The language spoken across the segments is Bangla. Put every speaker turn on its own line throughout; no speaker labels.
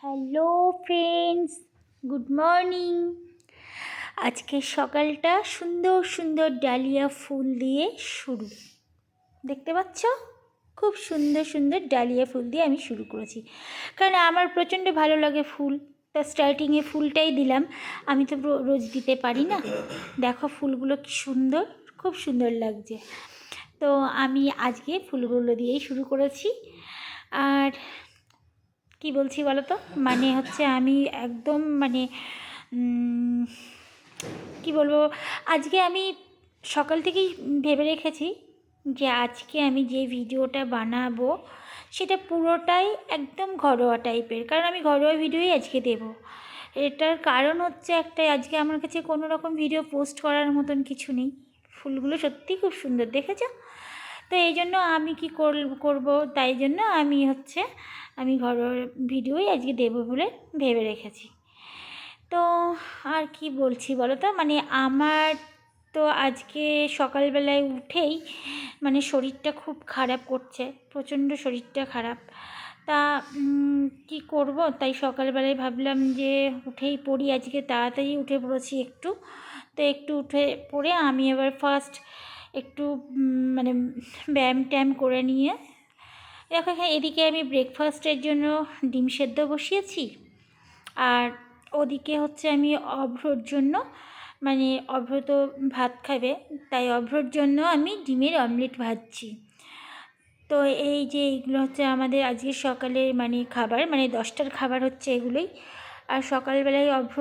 হ্যালো ফ্রেন্ডস গুড মর্নিং আজকে সকালটা সুন্দর সুন্দর ডালিয়া ফুল দিয়ে শুরু। দেখতে পাচ্ছ? খুব সুন্দর সুন্দর ডালিয়া ফুল দিয়ে আমি শুরু করেছি। কারণ আমার প্রচণ্ড ভালো লাগে ফুল। তা স্টার্টিংয়ে ফুলটাই দিলাম। আমি তো রোজ দিতে পারি না। দেখো ফুলগুলো কি সুন্দর, খুব সুন্দর লাগছে। তো আমি আজকে ফুলগুলো দিয়েই শুরু করেছি। আর কি বলছি বলো তো মানে হচ্ছে আমি একদম মানে কি বলব? আজকে আমি সকাল থেকেই ভেবে রেখেছি যে আজকে আমি যে ভিডিওটা বানাবো, সেটা পুরোটাই একদম ঘরোয়া টাইপের। কারণ আমি ঘরোয়া ভিডিওই আজকে দেব। এটার কারণ হচ্ছে একটাই আজকে আমার কাছে কোনো রকম ভিডিও পোস্ট করার মতন কিছু নেই। ফুলগুলো সত্যিই খুব সুন্দর, দেখেছ? তো এই জন্য আমি কি করব? তাই জন্য আমি হচ্ছে আমি ঘরোয়া ভিডিওই আজকে দেবো বলে ভেবে রেখেছি। তো আর কি বলছি বলো তো? মানে আমার তো আজকে সকালবেলায় উঠেই মানে শরীরটা খুব খারাপ করছে, প্রচণ্ড শরীরটা খারাপ। তা কি করব? তাই সকালবেলায় ভাবলাম যে উঠেই পড়ি, আজকে তাড়াতাড়ি উঠে পড়েছি একটু। তো একটু উঠে পড়ে আমি এবার ফার্স্ট একটু মানে ব্যায়াম ট্যায়াম করে নিয়ে দেখো এখানে এদিকে আমি ব্রেকফাস্টের জন্য ডিম সেদ্ধ বসিয়েছি। আর ওদিকে হচ্ছে আমি অভ্রর জন্য মানে অভ্র তো ভাত খাবে, তাই অভ্রর জন্য আমি ডিমের অমলেট ভাজছি। তো এই যে এইগুলো হচ্ছে আমাদের আজকে সকালে মানে খাবার মানে দশটার খাবার হচ্ছে এগুলোই। আর সকালবেলায় অভ্র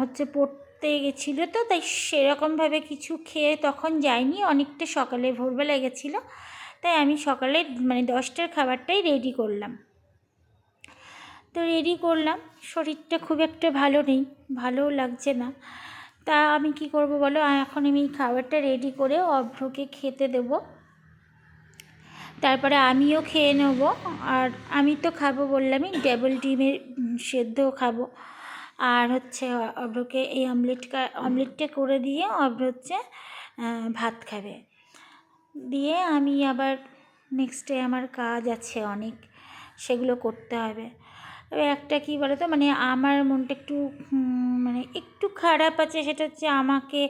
হচ্ছে পড়তে গেছিল তো, তাই সেরকমভাবে কিছু খেয়ে তখন যায়নি, অনেকটা সকালে ভোরবেলা গেছিল। তাই আমি সকালে মানে দশটার খাবারটাই রেডি করলাম। তো রেডি করলাম, শরীরটা খুব একটা ভালো নেই, ভালোও লাগছে না। তা আমি কি করব বলো? এখন আমি খাবারটা রেডি করে অভ্রকে খেতে দেব। তারপরে আমিও খেয়ে নেব, আর আমি তো খাব বললামই ডবল ডিমের সেদ্ধ খাব। আর হচ্ছে অভ্রকে এই অমলেটটা অমলেটটা করে দিয়ে অভ্র হচ্ছে ভাত খাবে। দিয়ে আমি আবার নেক্সট ডে আমার কাজ আছে অনেক, সেগুলো করতে হবে। এবার একটা কী বলো তো মানে আমার মনটা একটু মানে একটু খারাপ আছে, সেটা হচ্ছে আমাকে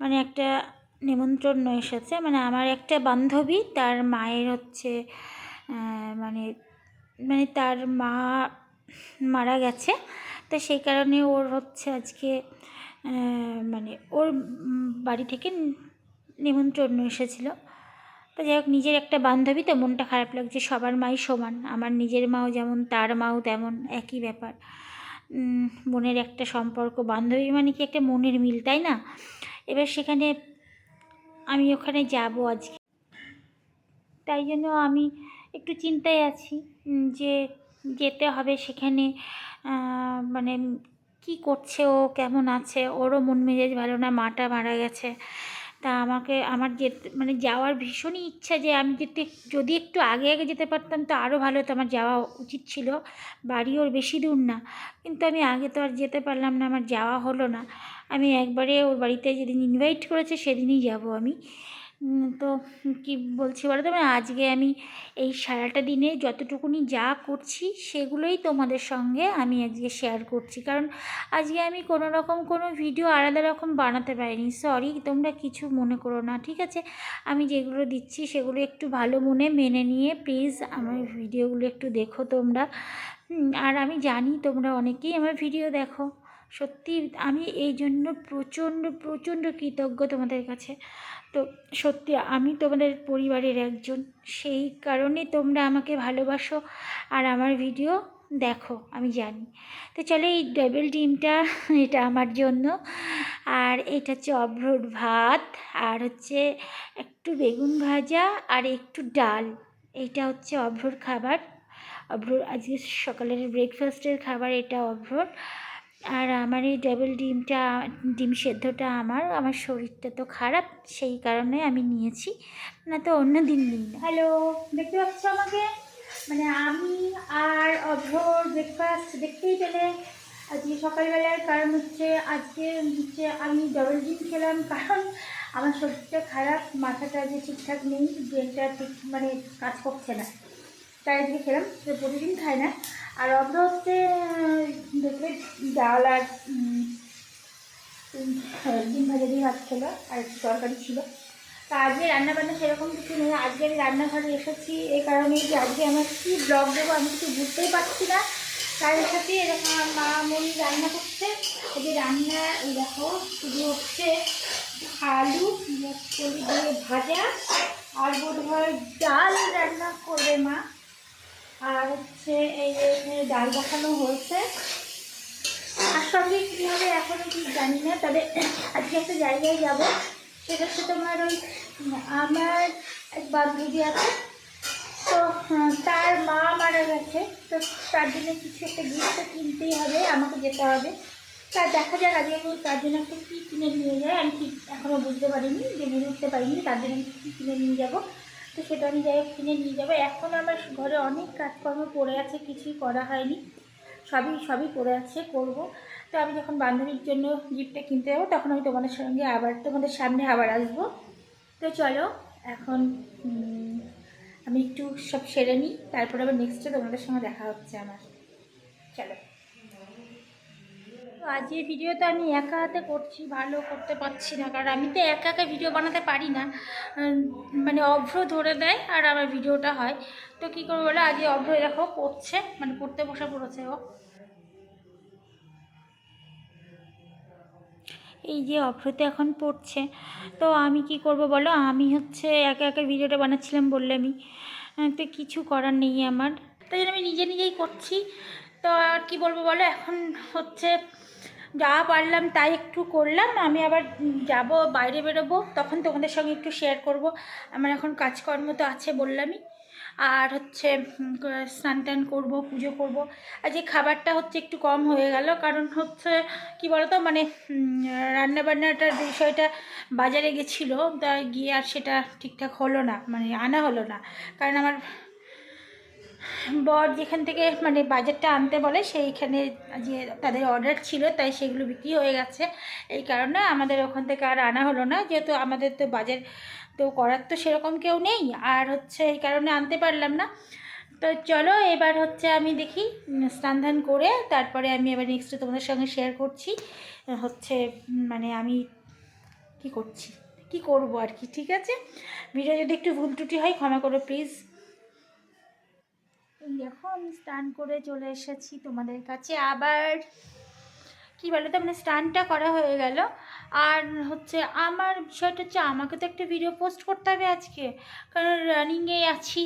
মানে একটা নিমন্ত্রণ এসেছে। মানে আমার একটা বান্ধবী, তার মায়ের হচ্ছে মানে মানে তার মা মারা গেছে। তো সেই কারণে ওর হচ্ছে আজকে মানে ওর বাড়ি থেকে নিমন্ত্রণ এসেছিল। তো যাই হোক নিজের একটা বান্ধবী তো মনটা খারাপ লাগছে সবার মাই সমান। আমার নিজের মাও যেমন তার মাও তেমন একই ব্যাপার। উম, বোনের একটা সম্পর্ক বান্ধবী মানে কি একটা মনের মিল তাই না? এবার সেখানে আমি ওখানে যাব আজকে। তাই জন্য আমি একটু চিন্তায় আছি যে যেতে হবে সেখানে মানে কি করছে ও কেমন আছে? ওরও মন মেজাজ ভালো না মাটা মারা গেছে। তা আমাকে, আমার যেতে মানে যাওয়ার ভীষণই ইচ্ছা যে আমি যেতে, যদি একটু আগে আগে যেতে পারতাম তো আরও ভালো হতো, আমার যাওয়া উচিত ছিল। বাড়ি ওর বেশি দূর না। কিন্তু আমি আগে তো আর যেতে পারলাম না, আমার যাওয়া হলো না। আমি একবারে ওর বাড়িতে যেদিন ইনভাইট করেছে সেদিনই যাব আমি। তো কি বলছি বলো তো আজকে আমি এই সারাটা দিনে যতটুকুনি যা করছি সেগুলোই তোমাদের সঙ্গে আমি আজকে শেয়ার করছি। কারণ আজকে আমি কোনো রকম কোনো ভিডিও আলাদা রকম বানাতে পারিনি। সরি তোমরা কিছু মনে করো না, ঠিক আছে? আমি যেগুলো দিচ্ছি সেগুলো একটু ভালো মনে মেনে নিয়ে প্লিজ আমার ভিডিওগুলো একটু দেখো তোমরা। আর আমি জানি তোমরা অনেকেই আমার ভিডিও দেখো। সত্যি, আমি এই জন্য প্রচণ্ড প্রচণ্ড কৃতজ্ঞ তোমাদের কাছে। তো সত্যি আমি তোমাদের পরিবারের একজন। সেই কারণে তোমরা আমাকে ভালোবাসো আর আমার ভিডিও দেখো, আমি জানি। তো চলো এই ডাবল ডিমটা, এটা আমার জন্য। আর এটা হচ্ছে অভ্রর ভাত, আর হচ্ছে একটু বেগুন ভাজা আর একটু ডাল। এইটা হচ্ছে অভ্রর খাবার। অভ্রর আজকে সকালের ব্রেকফাস্টের খাবার, এটা অভ্রর আর আমার এই ডাবল ডিমটা, ডিম সেদ্ধটা আমার আমার শরীরটা তো খারাপ, সেই কারণে আমি নিয়েছি। না তো অন্য দিন নিই না। হ্যালো দেখতে পাচ্ছ আমাকে? মানে আমি আর অভ্র ব্রেকফাস্ট দেখতেই পেলে। আজকে সকালবেলার কারণ হচ্ছে, আজকে হচ্ছে আমি ডবল ডিম খেলাম, কারণ আমার শরীরটা খারাপ, মাথাটা যে ঠিকঠাক নেই ব্রেনটা ঠিক মানে কাজ করছে না। তাই আজকে খেলাম প্রতিদিন খাই না। আর অব্র হচ্ছে দেখবে ডাল আর ডিম ভাজা দিয়ে ভাত খেলো, আর একটু তরকারি ছিল। তা আজকে রান্না বান্না সেরকম কিছু নেই। আজকে আমি রান্নাঘরে এসেছি এই কারণে যে আজকে আমার কী ব্লগ দেবো আমি কিছু বুঝতেই পারছি না। তার সাথে এরকম আমার মা মনি রান্না করছে। এই যে রান্না দেখো, শুধু হচ্ছে আলু, দিয়ে ভাজা, আর বোধ হয় ডাল রান্না করবে মা। আর হচ্ছে এই ডাল বসানো হয়েছে। আর সঙ্গে কী হবে এখনও ঠিক জানি না, তবে আজকে একটা জায়গায় যাব। সেটা হচ্ছে তোমার ওই, আমার এক বান্ধবী আছে। তো তার মা মারা গেছে। তো তার জন্য কিছু একটা গিফট কিনতেই হবে, আমাকে যেতে হবে। তা দেখা যাক আজকে আমি তার জন্য একটা কী কিনে নিয়ে যাই। আমি ঠিক এখনও বুঝতে পারিনি যে বুঝে উঠতে পারিনি, তার জন্য আমি কী কিনে নিয়ে যাব। তো সেটা আমি যাই কিনে নিয়ে যাব। এখন আমার ঘরে অনেক কাজকর্ম পড়ে আছে, কিছুই করা হয়নি। সবই সবই পড়ে আছে, করব। তো আমি যখন বান্ধবীর জন্য গিফটটা কিনতে যাব, তখন আমি তোমাদের সঙ্গে আবার, তোমাদের সামনে আবার আসব। তো চলো, এখন আমি একটু সব সেরে নিই, তারপরে আবার নেক্সটে তোমাদের সঙ্গে দেখা হচ্ছে আমার। চলো। তো আজকের ভিডিও তো আমি একা হাতে করছি, ভালো করতে পারছি না। কারণ আমি তো একা একা ভিডিও বানাতে পারি না। মানে অভ্র ধরে দেয় আর আমার ভিডিওটা হয়। তো কী করব বলো আজকে অভ্র দেখো পড়ছে মানে পড়তে বসে পড়েছে ও। এই যে অভ্রতে এখন পড়ছে। তো আমি কি করব বলো, আমি হচ্ছে একা একা ভিডিওটা বানাচ্ছিলাম বললে আমি। তো কিছু করার নেই আমার। তাই জন্য আমি নিজে নিজেই করছি। তো আর কি বলব বলো, এখন হচ্ছে যা পারলাম তাই একটু করলাম। আমি আবার যাব, বাইরে বেরোবো। তখন তোমাদের সঙ্গে একটু শেয়ার করব। আমার এখন কাজকর্ম তো আছে বললামই। আর হচ্ছে স্নান টান করব, পুজো করব। আর যে খাবারটা হচ্ছে একটু কম হয়ে গেল। কারণ হচ্ছে, কি বলতো মানে রান্নাবান্নাটার বিষয়টা বাজারে গেছিল। তা গিয়ে আর সেটা ঠিকঠাক হলো না মানে আনা হলো না। কারণ আমার বর যেখান থেকে মানে বাজারটা আনতে বলে, সেইখানে যে তাদের অর্ডার ছিল, তাই সেগুলো বিক্রি হয়ে গেছে। এই কারণে আমাদের ওখান থেকে আর আনা হলো না। যেহেতু আমাদের তো বাজার তো করার তো সেরকম কেউ নেই, আর হচ্ছে এই কারণে আনতে পারলাম না। তো চলো এবার হচ্ছে আমি দেখি স্নান ধান করে তারপরে আমি এবার নেক্সট তোমাদের সঙ্গে শেয়ার করছি, হচ্ছে মানে আমি কি করছি, কি করব আর কি, ঠিক আছে? ভিডিও যদি একটু ভুল ত্রুটি হয়, ক্ষমা করো প্লিজ আমি স্নান করে চলে এসেছি তোমাদের কাছে। আবার কি বলো তো মানে স্টানটা করা হয়ে গেল। আর হচ্ছে আমার বিষয়টা হচ্ছে, আমাকে তো একটা ভিডিও পোস্ট করতে হবে আজকে। কারণ রানিংয়ে আছি,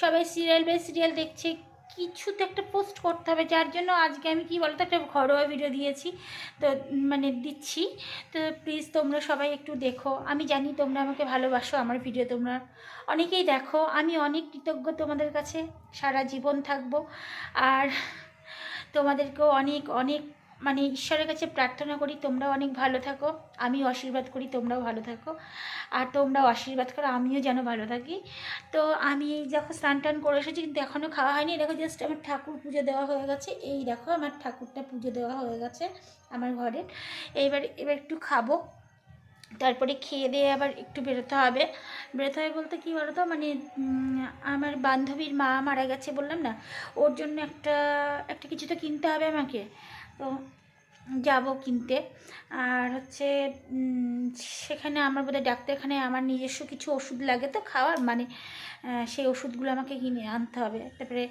সবাই সিরিয়াল বাই সিরিয়াল দেখছে কিছু তো একটা পোস্ট করতে হবে, যার জন্য আজকে আমি কি বলতো একটা ঘরোয়া ভিডিও দিয়েছি। তো মানে দিচ্ছি। তো প্লিজ তোমরা সবাই একটু দেখো। আমি জানি তোমরা আমাকে ভালোবাসো, আমার ভিডিও তোমরা অনেকেই দেখো। আমি অনেক কৃতজ্ঞ তোমাদের কাছে। সারা জীবন থাকব। আর তোমাদেরকেও অনেক অনেক মানে ঈশ্বরের কাছে প্রার্থনা করি তোমরাও অনেক ভালো থাকো, আমিও আশীর্বাদ করি, তোমরাও ভালো থাকো। আর তোমরাও আশীর্বাদ করো, আমিও যেন ভালো থাকি। তো আমি যখন স্নান টান করে এসেছি, কিন্তু এখনও খাওয়া হয়নি। দেখো জাস্ট আমার ঠাকুর পুজো দেওয়া হয়ে গেছে। এই দেখো আমার ঠাকুরটা পুজো দেওয়া হয়ে গেছে আমার ঘরে। এইবার এবার একটু খাব। তারপরে খেয়ে দিয়ে আবার একটু বেরোতে হবে। বেরোতে হবে বলতে কী বলতো? মানে আমার বান্ধবীর মা মারা গেছে বললাম না? ওর জন্য একটা একটা কিছু তো কিনতে হবে আমাকে। তো যাব কিনতে। আর হচ্ছে সেখানে আমার বোধহয় ডাক্তারখানায় আমার নিজস্ব কিছু ওষুধ লাগে তো খাওয়ার মানে সেই ওষুধগুলো আমাকে কিনে আনতে হবে। তারপরে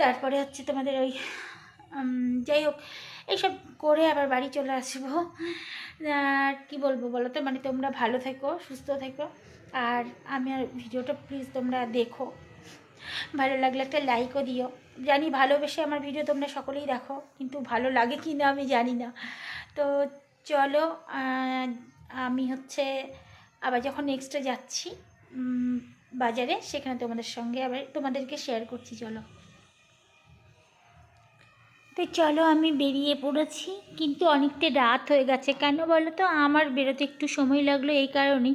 তারপরে হচ্ছে তোমাদের ওই যাই হোক, এইসব করে আবার বাড়ি চলে আসব। আর কী বলব বলো তো? মানে তোমরা ভালো থেকো, সুস্থ থেকো। আর আমি আর ভিডিওটা প্লিজ তোমরা দেখো। ভালো লাগলে একটা লাইকও দিও। জানি ভালোবেসে আমার ভিডিও তোমরা সকলেই দেখো, কিন্তু ভালো লাগে কি না আমি জানি না। তো চলো আমি হচ্ছে আবার যখন নেক্সটে যাচ্ছি বাজারে, সেখানে তোমাদের সঙ্গে আবার তোমাদেরকে শেয়ার করছি, চলো। তো চলো, আমি বেরিয়ে পড়েছি, কিন্তু অনেকটা রাত হয়ে গেছে। কেন বলো তো আমার বেরোতে একটু সময় লাগল এই কারণেই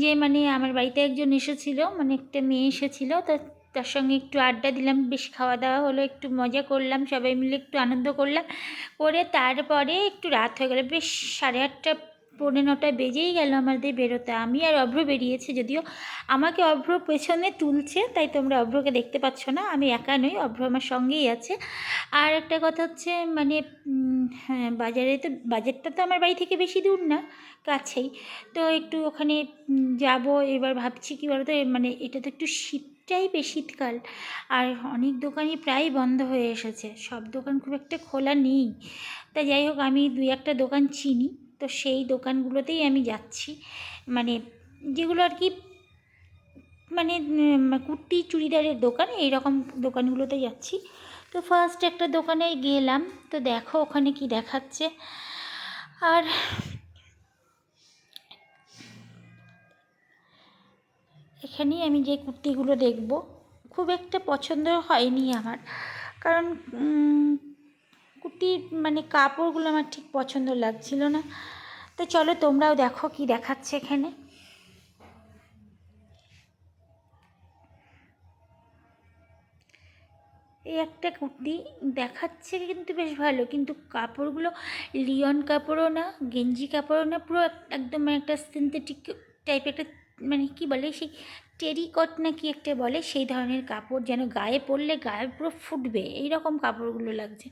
যে মানে আমার বাড়িতে একজন এসেছিল মানে একটা মেয়ে এসেছিল, তো তার সঙ্গে একটু আড্ডা দিলাম, বেশ খাওয়া দাওয়া হলো, একটু মজা করলাম, সবাই মিলে একটু আনন্দ করলাম। করে তারপরে একটু রাত হয়ে গেলো, বেশ সাড়ে আটটা, পৌনে নটা বেজেই গেল আমাদের বেরোতে। আমি আর অভ্র বেরিয়েছে যদিও আমাকে অভ্র পেছনে তুলছে, তাই তোমরা অভ্রকে দেখতে পাচ্ছ না, আমি একা নই, অভ্র আমার সঙ্গেই আছে। আর একটা কথা হচ্ছে মানে হ্যাঁ বাজারে তো, বাজারটা তো আমার বাড়ি থেকে বেশি দূর না, কাছেই। তো একটু ওখানে যাব, এবার ভাবছি কী বলতো মানে এটা তো একটু শীত টাইপের শীতকাল। আর অনেক দোকানই প্রায় বন্ধ হয়ে এসেছে। সব দোকান খুব একটা খোলা নেই। তা যাই হোক, আমি দুই একটা দোকান চিনি। তো সেই দোকানগুলোতেই আমি যাচ্ছি। মানে যেগুলো আর কি মানে কুর্তি, চুড়িদারের দোকান এই রকম দোকানগুলোতে যাচ্ছি। তো ফার্স্ট একটা দোকানে গেলাম। তো দেখো ওখানে কি দেখাচ্ছে। আর এখানেই আমি যে কুর্তিগুলো দেখব, খুব একটা পছন্দ হয়নি আমার। কারণ কুর্তির মানে কাপড়গুলো আমার ঠিক পছন্দ লাগছিল না। তো চলো তোমরাও দেখো কি দেখাচ্ছে এখানে। এই একটা কুর্তি দেখাচ্ছে কিন্তু বেশ ভালো, কিন্তু কাপড়গুলো, লিওন কাপড়ও না, গেঞ্জি কাপড়ও না, পুরো একদম একটা সিনথেটিক টাইপের একটা মানে কি বলে, সেই টেরিকট না কি একটা বলে, সেই ধরনের কাপড় যেন গায়ে পরলে গায়ে পুরো ফুটবে এই রকম কাপড়গুলো লাগছে।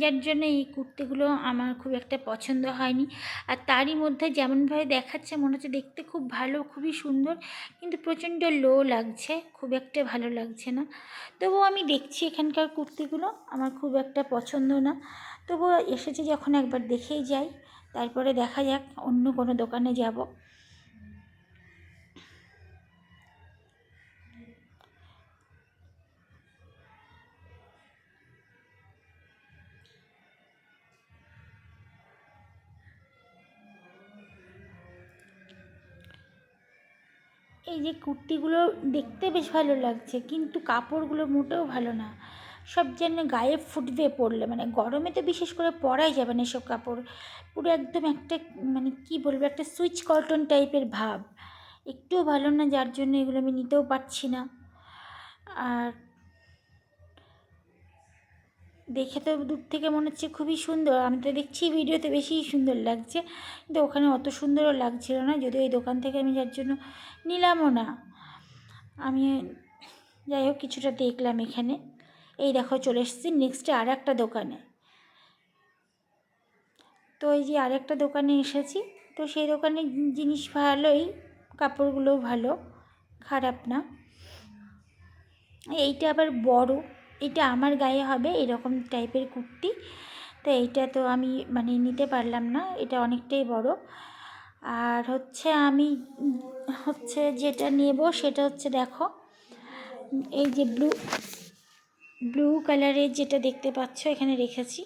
যার জন্য এই কুর্তিগুলো আমার খুব একটা পছন্দ হয়নি। আর তারই মধ্যে যেমনভাবে দেখাচ্ছে, মনে হচ্ছে দেখতে খুব ভালো, খুবই সুন্দর, কিন্তু প্রচণ্ড লো লাগছে, খুব একটা ভালো লাগছে না। তবুও আমি দেখছি এখানকার কুর্তিগুলো, আমার খুব একটা পছন্দ না। তবুও এসেছে যখন একবার দেখেই যাই, তারপরে দেখা যাক অন্য কোনো দোকানে যাব। এই যে কুর্তিগুলো দেখতে বেশ ভালো লাগছে, কিন্তু কাপড়গুলো মোটেও ভালো না। সব যেন গায়ে ফুটবে পড়লে মানে গরমে তো বিশেষ করে পরাই যাবে না এসব কাপড়। পুরো একদম একটা মানে কি বলব, একটা সুইচ কটন টাইপের ভাব। একটুও ভালো না, যার জন্য এগুলো আমি নিতেও পারছি না। আর দেখে তো দূর থেকে মনে হচ্ছে খুবই সুন্দর। আমি তো দেখছি ভিডিওতে বেশি সুন্দর লাগছে। কিন্তু ওখানে অত সুন্দরও লাগছিল না, যদিও এই দোকান থেকে আমি যার জন্য নিলামও না। আমি যাই হোক, কিছুটা দেখলাম এখানে। এই দেখো, চলে এসেছি নেক্সটে আর একটা দোকানে। তো এই যে আরেকটা দোকানে এসেছি। তো সেই দোকানে জিনিস ভালোই, কাপড়গুলোও ভালো, খারাপ না। এইটা আবার বড়। এটা আমার গায়ে হবে এরকম টাইপের কুর্তি। তো এইটা তো আমি মানে নিতে পারলাম না, এটা অনেকটাই বড়। আর হচ্ছে আমি, হচ্ছে যেটা নেব সেটা হচ্ছে দেখো, এই যে ব্লু ব্লু কালারের যেটা দেখতে পাচ্ছ এখানে রেখেছি।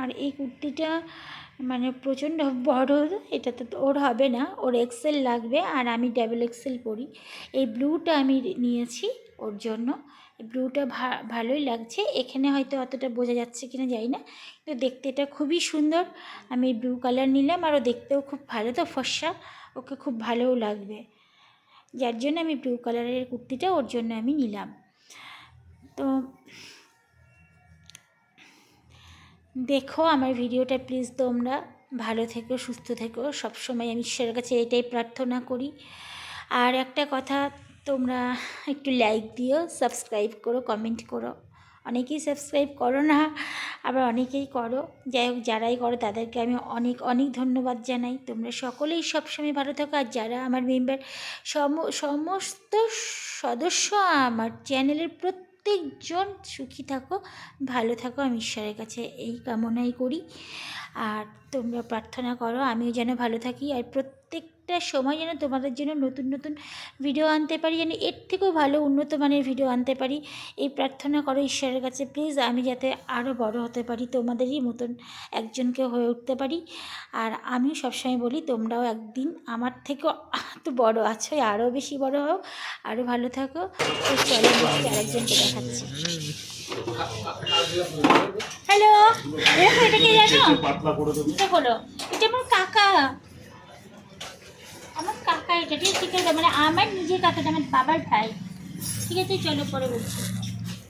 আর এই কুর্তিটা মানে প্রচণ্ড বড় এটা তো ওর হবে না। ওর এক্সেল লাগবে আর আমি ডাবল এক্সেল পরি এই ব্লুটা আমি নিয়েছি ওর জন্য। ব্লুটা ভা- ভালোই লাগছে। এখানে হয়তো অতটা বোঝা যাচ্ছে কিনা জানি না। কিন্তু দেখতে এটা খুবই সুন্দর। আমি ব্লু কালার নিলাম আর ও দেখতেও খুব ভালো তো ফর্সা। ওকে খুব ভালোও লাগবে। যার জন্য আমি ব্লু কালারের কুর্তিটা ওর জন্য আমি নিলাম। তো দেখো আমার ভিডিওটা প্লিজ তোমরা ভালো থেকো, সুস্থ থেকো। সবসময় আমি ঈশ্বরের কাছে এটাই প্রার্থনা করি। আর একটা কথা তোমরা একটু লাইক দিও সাবস্ক্রাইব করো কমেন্ট করো। অনেকেই সাবস্ক্রাইব করো না, আবার অনেকেই করো। যাই হোক, যারাই করো, তাদেরকে আমি অনেক অনেক ধন্যবাদ জানাই। তোমরা সকলেই সবসময় ভালো থাকো। আর যারা আমার মেম্বার সম, সমস্ত সদস্য আমার চ্যানেলের প্রত্যেকজন সুখী থাকো, ভালো থাকো, আমি ঈশ্বরের কাছে এই কামনাই করি। আর তোমরা প্রার্থনা করো, আমিও যেন ভালো থাকি। আর প্রত্যেকটা সময় যেন তোমাদের জন্য নতুন নতুন ভিডিও আনতে পারি, যেন এর থেকেও ভালো উন্নত মানের ভিডিও আনতে পারি। এই প্রার্থনা করো ঈশ্বরের কাছে প্লিজ আমি যাতে আরও বড় হতে পারি, তোমাদেরই মতন একজনকে হয়ে উঠতে পারি। আর আমি সবসময় বলি, তোমরাও একদিন আমার থেকেও তো বড় আছো আরও বেশি বড় হও আরও ভালো থাকো। চলো আরেকজনকে দেখাচ্ছি। হ্যালো এটা কে জানো? এটা হলো এটা আমার কাকা। কাকা এটা ঠিক আছে মানে আমার নিজের কাকাটা আমার বাবার ভাই। ঠিক আছে, চলো পরে বলছি